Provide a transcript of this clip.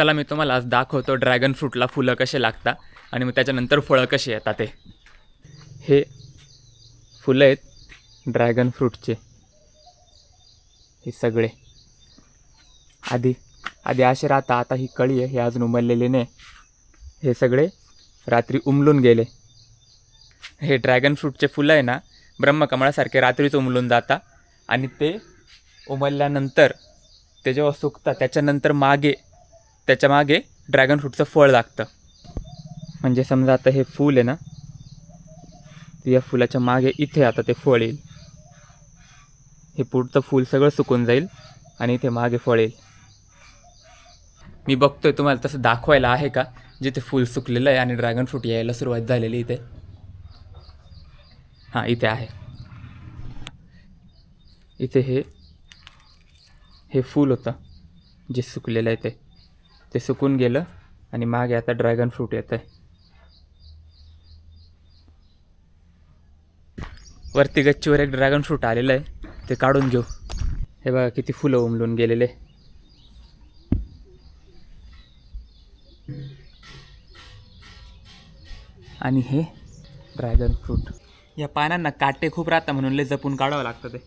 चला मी तुम्हाला आज दाखवतो ड्रॅगन फ्रूटला फुलं कसे लागतात आणि मग त्याच्यानंतर फळं कसे येतात ते. हे फुलं आहेत ड्रॅगन फ्रूटचे हे सगळे. आधी आधी असे राहता आता ही कळी आहे हे अजून उमललेली नाही. हे सगळे रात्री उमलून गेले. हे ड्रॅगन फ्रूटचे फुलं आहे ना ब्रह्मकमळासारखे रात्रीच उमलून जातात आणि ते उमलल्यानंतर ते जेव्हा सुकतात त्याच्यानंतर मागे त्याच्यामागे ड्रॅगन फ्रूटचं फळ लागतं. म्हणजे समजा आता हे फूल आहे ना या फुलाच्या मागे इथे आता ते फळ येईल. हे पुढचं फूल सगळं सुकून जाईल आणि इथे मागे फळ येईल. मी बघतोय तुम्हाला तसं दाखवायला आहे का? जिथे फूल सुकलेलं आहे आणि ड्रॅगन फ्रूट यायला सुरुवात झालेली इथे. हां इथे आहे. इथे हे हे फूल होतं जे सुकलेलं आहे ते. ते सुकून गेलं आणि मागे आता ड्रॅगन फ्रूट येतं आहे वरती गच्चीवर एक ड्रॅगन फ्रूट आलेलं आहे. ते काढून घेऊ. हे बघा किती फुलं उमलून गेलेले. आणि हे ड्रॅगन फ्रूट. या पानांना काटे खूप राहतात म्हणून लय जपून काढावं लागतं ते.